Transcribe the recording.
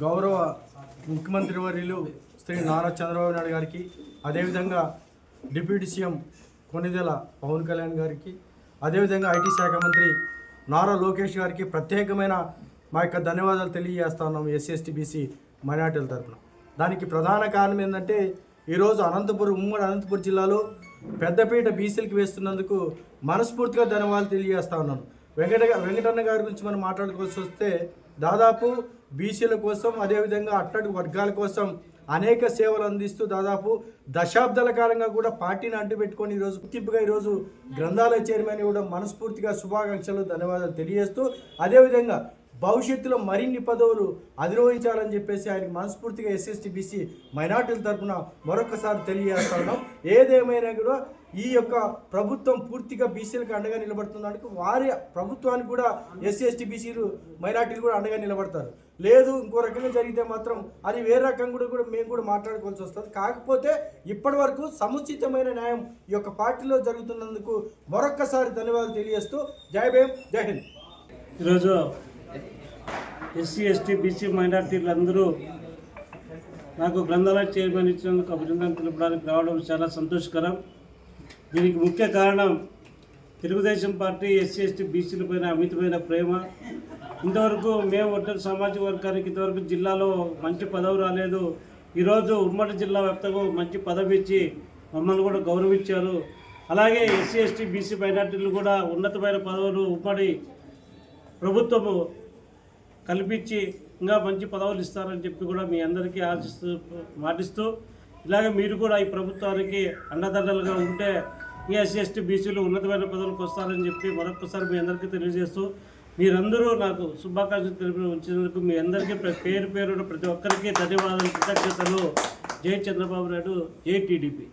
గౌరవ ముఖ్యమంత్రి వర్యులు శ్రీ నారా చంద్రబాబు నాయుడు గారికి అదేవిధంగా డిప్యూటీ సీఎం కొనిదెల పవన్ కళ్యాణ్ గారికి అదేవిధంగా ఐటీ శాఖ మంత్రి నారా లోకేష్ గారికి ప్రత్యేకమైన మా యొక్క ధన్యవాదాలు తెలియజేస్తున్నాం ఎస్సీ బీసీ మైనార్టీల తరఫున దానికి ప్రధాన కారణం ఏంటంటే ఈరోజు అనంతపురం ఉమ్మడి అనంతపురం జిల్లాలో పెద్దపీట బీసీలకు వేస్తున్నందుకు మనస్ఫూర్తిగా ధన్యవాదాలు తెలియజేస్తా ఉన్నాను వెంకట వెంకటన్న గారి గురించి మనం మాట్లాడుకోవాల్సి వస్తే దాదాపు బీసీల కోసం అదేవిధంగా అట్టడుగు వర్గాల కోసం అనేక సేవలు అందిస్తూ దాదాపు దశాబ్దాల కాలంగా కూడా పార్టీని అంటుపెట్టుకొని ఈరోజు గుర్తింపుగా ఈరోజు గ్రంథాలయ చైర్మన్ ఇవ్వడం మనస్ఫూర్తిగా శుభాకాంక్షలు ధన్యవాదాలు తెలియజేస్తూ అదేవిధంగా భవిష్యత్తులో మరిన్ని పదవులు అధిరోహించాలని చెప్పేసి ఆయనకి మనస్ఫూర్తిగా ఎస్ఎస్టీ బీసీ మైనార్టీల తరఫున మరొకసారి తెలియజేస్తున్నాం ఏదేమైనా కూడా ఈ యొక్క ప్రభుత్వం పూర్తిగా బీసీలకు అండగా నిలబడుతున్నందుకు వారి ప్రభుత్వానికి కూడా ఎస్సీ ఎస్టీ బీసీలు మైనార్టీలు కూడా అండగా నిలబడతారు. లేదు ఇంకో రకంగా జరిగితే మాత్రం అది వేరే రకంగా కూడా కూడా మేము కూడా మాట్లాడుకోవాల్సి వస్తుంది. కాకపోతే ఇప్పటి వరకు సముచితమైన న్యాయం ఈ యొక్క పార్టీలో జరుగుతున్నందుకు మరొక్కసారి ధన్యవాదాలు తెలియజేస్తూ జై భీమ్ జై హింద్. ఈరోజు ఎస్సీ ఎస్టీ బీసీ మైనార్టీలందరూ నాకు గ్రంథాలయ చైర్మన్ ఇచ్చినందుకు అభినందన తెలపడానికి రావడం చాలా సంతోషకరం. దీనికి ముఖ్య కారణం తెలుగుదేశం పార్టీ ఎస్సీ ఎస్టీ బీసీల పైన అమితమైన ప్రేమ. ఇంతవరకు మేము ఒంటరి సామాజిక వర్గానికి ఇంతవరకు జిల్లాలో మంచి పదవి రాలేదు. ఈరోజు ఉమ్మడి జిల్లా వ్యాప్తంగా మంచి పదవి ఇచ్చి మమ్మల్ని కూడా గౌరవించారు. అలాగే ఎస్సీ ఎస్టీ బీసీ మైనార్టీలు కూడా ఉన్నతమైన పదవులు ఉమ్మడి ప్రభుత్వము కల్పించి ఇంకా మంచి పదవులు ఇస్తారని చెప్పి కూడా మీ అందరికీ ఆశిస్తూ మాటిస్తూ ఇలాగే మీరు కూడా ఈ ప్రభుత్వానికి అండదండలుగా ఉంటే ఎస్సీ ఎస్టీ బీసీలు ఉన్నతమైన పదవులకు వస్తారని చెప్పి మరొకసారి మీ అందరికీ తెలియజేస్తూ మీరందరూ నాకు శుభాకాంక్షలు తెలిపి ఉంచినందుకు మీ అందరికీ పేరు పేరు పేరున ప్రతి ఒక్కరికి ధన్యవాదాలు కృతజ్ఞతలు. జై చంద్రబాబు నాయుడు జై టీడీపీ.